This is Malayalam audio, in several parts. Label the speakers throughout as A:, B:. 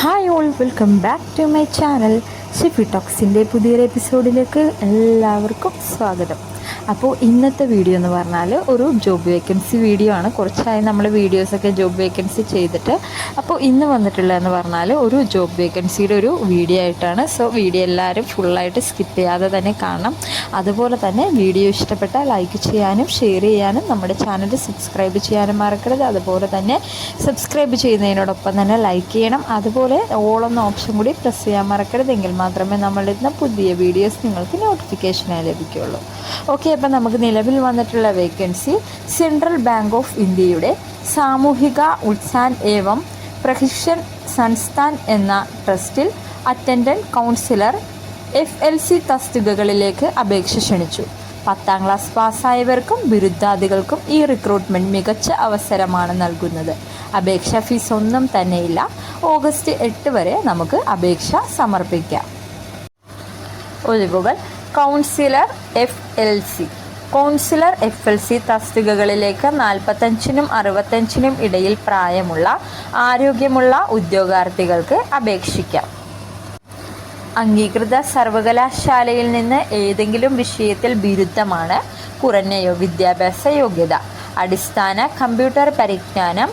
A: Hi all welcome back to my channel Shifi ടോക്സിന്റെ പുതിയൊരു എപ്പിസോഡിലേക്ക് എല്ലാവർക്കും സ്വാഗതം. അപ്പോൾ ഇന്നത്തെ വീഡിയോ എന്ന് പറഞ്ഞാൽ ഒരു ജോബ് വേക്കൻസി വീഡിയോ ആണ്. കുറച്ചായി നമ്മൾ വീഡിയോസൊക്കെ ജോബ് വേക്കൻസി ചെയ്തിട്ട്. അപ്പോൾ ഇന്ന് വന്നിട്ടുള്ളതെന്ന് പറഞ്ഞാൽ ഒരു ജോബ് വേക്കൻസിയുടെ ഒരു വീഡിയോ ആയിട്ടാണ്. സോ വീഡിയോ എല്ലാവരും ഫുള്ളായിട്ട് സ്കിപ്പ് ചെയ്യാതെ തന്നെ കാണണം. അതുപോലെ തന്നെ വീഡിയോ ഇഷ്ടപ്പെട്ടാൽ ലൈക്ക് ചെയ്യാനും ഷെയർ ചെയ്യാനും നമ്മുടെ ചാനൽ സബ്സ്ക്രൈബ് ചെയ്യാനും മറക്കരുത്. അതുപോലെ തന്നെ സബ്സ്ക്രൈബ് ചെയ്യുന്നതിനോടൊപ്പം തന്നെ ലൈക്ക് ചെയ്യണം. അതുപോലെ ഓളെന്ന ഓപ്ഷൻ കൂടി പ്രസ് ചെയ്യാൻ മറക്കരുത്. എങ്കിൽ മാത്രമേ നമ്മളിടുന്ന പുതിയ വീഡിയോസ് നിങ്ങൾക്ക് നോട്ടിഫിക്കേഷനായി ലഭിക്കുകയുള്ളൂ. ഓക്കെ അപ്പം നമുക്ക് നിലവിൽ വന്നിട്ടുള്ള വേക്കൻസി സെൻട്രൽ ബാങ്ക് ഓഫ് ഇന്ത്യയുടെ സാമൂഹിക ഉത്സാൻ ഏവം പ്രഹിഷൻ സംസ്ഥാൻ എന്ന ട്രസ്റ്റിൽ attendant counsellor F L C തസ്തികകളിലേക്ക് അപേക്ഷ ക്ഷണിച്ചു. പത്താം ക്ലാസ് പാസ്സായവർക്കും ബിരുദാദികൾക്കും ഈ റിക്രൂട്ട്മെന്റ് മികച്ച അവസരമാണ് നൽകുന്നത്. അപേക്ഷാ ഫീസ് ഒന്നും തന്നെയില്ല. ഓഗസ്റ്റ് എട്ട് വരെ നമുക്ക് അപേക്ഷ സമർപ്പിക്കാം. ഒഴിവുകൾ. Counsellor F L C counsellor F L C തസ്തികകളിലേക്ക് നാൽപ്പത്തഞ്ചിനും അറുപത്തഞ്ചിനും ഇടയിൽ പ്രായമുള്ള ആരോഗ്യമുള്ള ഉദ്യോഗാർത്ഥികൾക്ക് അപേക്ഷിക്കാം. അംഗീകൃത സർവകലാശാലയിൽ നിന്ന് ഏതെങ്കിലും വിഷയത്തിൽ ബിരുദമാണ് കുറഞ്ഞ വിദ്യാഭ്യാസ യോഗ്യത. അടിസ്ഥാന കമ്പ്യൂട്ടർ പരിജ്ഞാനം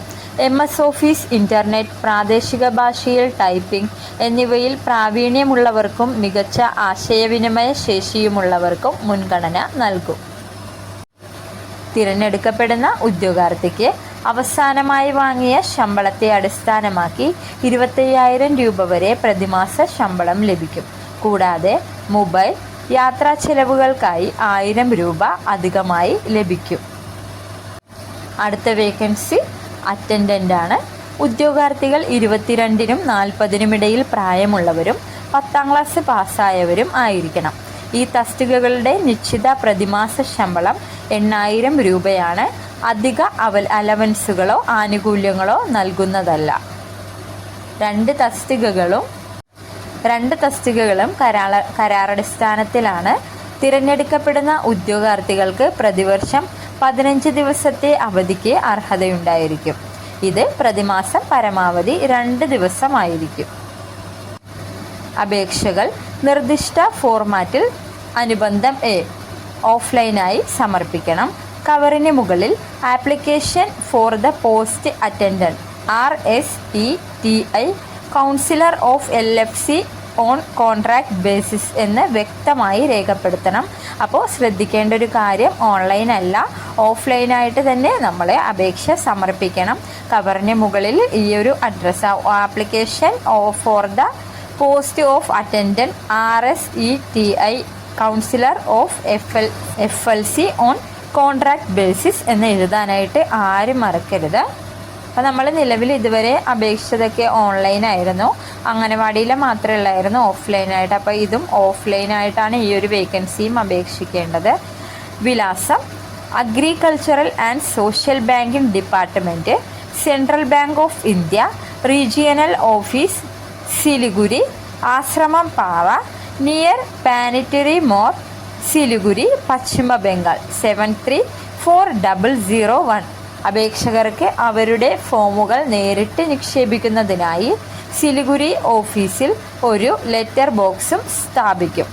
A: എം എസ് ഓഫീസ് ഇന്റർനെറ്റ് പ്രാദേശിക ഭാഷയിൽ ടൈപ്പിംഗ് എന്നിവയിൽ പ്രാവീണ്യമുള്ളവർക്കും മികച്ച ആശയവിനിമയ ശേഷിയുമുള്ളവർക്കും മുൻഗണന നൽകും. തിരഞ്ഞെടുക്കപ്പെടുന്ന ഉദ്യോഗാർത്ഥിക്ക് അവസാനമായി വാങ്ങിയ ശമ്പളത്തെ അടിസ്ഥാനമാക്കി ഇരുപത്തയ്യായിരം രൂപ വരെ പ്രതിമാസ ശമ്പളം ലഭിക്കും. കൂടാതെ മൊബൈൽ യാത്രാ ചെലവുകൾക്കായി ആയിരം രൂപ അധികമായി ലഭിക്കും. അടുത്ത വേക്കൻസി അറ്റൻഡന്റ് ആണ്. ഉദ്യോഗാർത്ഥികൾ ഇരുപത്തിരണ്ടിനും നാൽപ്പതിനും ഇടയിൽ പ്രായമുള്ളവരും പത്താം ക്ലാസ് പാസ്സായവരും ആയിരിക്കണം. ഈ തസ്തികകളുടെ നിശ്ചിത പ്രതിമാസ ശമ്പളം എണ്ണായിരം രൂപയാണ്. അധിക അവൽ അലവൻസുകളോ ആനുകൂല്യങ്ങളോ നൽകുന്നതല്ല. രണ്ട് തസ്തികകളും രണ്ട് തസ്തികകളും കരാള കരാറടിസ്ഥാനത്തിലാണ്. തിരഞ്ഞെടുക്കപ്പെടുന്ന ഉദ്യോഗാർത്ഥികൾക്ക് പ്രതിവർഷം പതിനഞ്ച് ദിവസത്തെ അവധിക്ക് അർഹതയുണ്ടായിരിക്കും. ഇത് പ്രതിമാസം പരമാവധി രണ്ട് ദിവസമായിരിക്കും. അപേക്ഷകൾ നിർദ്ദിഷ്ട ഫോർമാറ്റിൽ അനുബന്ധം എ ഓഫ്ലൈനായി സമർപ്പിക്കണം. കവറിന് മുകളിൽ application for the post attendant R S T T I counsellor of L F C on contract basis എന്ന് വ്യക്തമായി രേഖപ്പെടുത്തണം. അപ്പോൾ ശ്രദ്ധിക്കേണ്ട ഒരു കാര്യം ഓൺലൈൻ അല്ല ഓഫ്ലൈനായിട്ട് തന്നെ നമ്മൾ അപേക്ഷ സമർപ്പിക്കണം. കവറിന് മുകളിൽ ഈ ഒരു address application for the post of attendant R S E T I counsellor of F L F L C on contract basis എന്ന് എഴുതാനായിട്ട് ആരും മറക്കരുത്. അപ്പോൾ നമ്മൾ നിലവിൽ ഇതുവരെ അപേക്ഷിച്ചതൊക്കെ ഓൺലൈനായിരുന്നു അംഗനവാടിയിലെ മാത്രമേ ഉള്ളായിരുന്നു ഓഫ്ലൈനായിട്ട് അപ്പോൾ ഇതും ഓഫ്ലൈനായിട്ടാണ് ഈ ഒരു വേക്കൻസിയും അപേക്ഷിക്കേണ്ടത്. വിലാസം agricultural and social banking department central bank of India regional office Siliguri Ashrampara near പാനിറ്ററി more Siliguri Paschim Bengal seven three four double zero one അപേക്ഷകർക്ക് അവരുടെ ഫോമുകൾ നേരിട്ട് നിക്ഷേപിക്കുന്നതിനായി സിലിഗുരി ഓഫീസിൽ ഒരു ലെറ്റർ ബോക്സും സ്ഥാപിക്കും.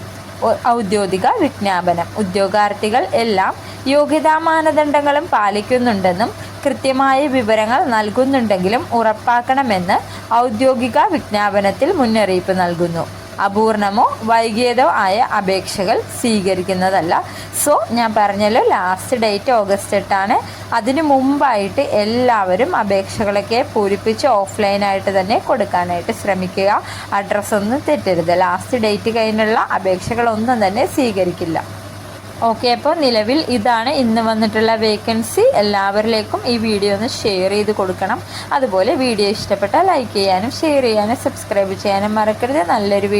A: ഔദ്യോഗിക വിജ്ഞാപനം. ഉദ്യോഗാർത്ഥികൾ എല്ലാം യോഗ്യതാ മാനദണ്ഡങ്ങളും പാലിക്കുന്നുണ്ടെന്നും കൃത്യമായ വിവരങ്ങൾ നൽകുന്നുണ്ടെങ്കിലും ഉറപ്പാക്കണമെന്ന് ഔദ്യോഗിക വിജ്ഞാപനത്തിൽ മുന്നറിയിപ്പ് നൽകുന്നു. അപൂർണമോ വൈകിയതോ ആയ അപേക്ഷകൾ സ്വീകരിക്കുന്നതല്ല. സോ ഞാൻ പറഞ്ഞല്ലോ ലാസ്റ്റ് ഡേറ്റ് ഓഗസ്റ്റ് എട്ടാണ്. അതിന് മുമ്പായിട്ട് എല്ലാവരും അപേക്ഷകളൊക്കെ പൂരിപ്പിച്ച് ഓഫ്ലൈനായിട്ട് തന്നെ കൊടുക്കാനായിട്ട് ശ്രമിക്കുക. അഡ്രസ്സൊന്നും തെറ്റരുത്. ലാസ്റ്റ് ഡേറ്റ് കഴിഞ്ഞുള്ള അപേക്ഷകളൊന്നും തന്നെ സ്വീകരിക്കില്ല. ഓക്കെ അപ്പോൾ നിലവിൽ ഇതാണ് ഇന്ന് വന്നിട്ടുള്ള വേക്കൻസി. എല്ലാവരിലേക്കും ഈ വീഡിയോ ഒന്ന് ഷെയർ ചെയ്ത് കൊടുക്കണം. അതുപോലെ വീഡിയോ ഇഷ്ടപ്പെട്ടാൽ ലൈക്ക് ചെയ്യാനും ഷെയർ ചെയ്യാനും സബ്സ്ക്രൈബ് ചെയ്യാനും മറക്കരുത്. നല്ലൊരു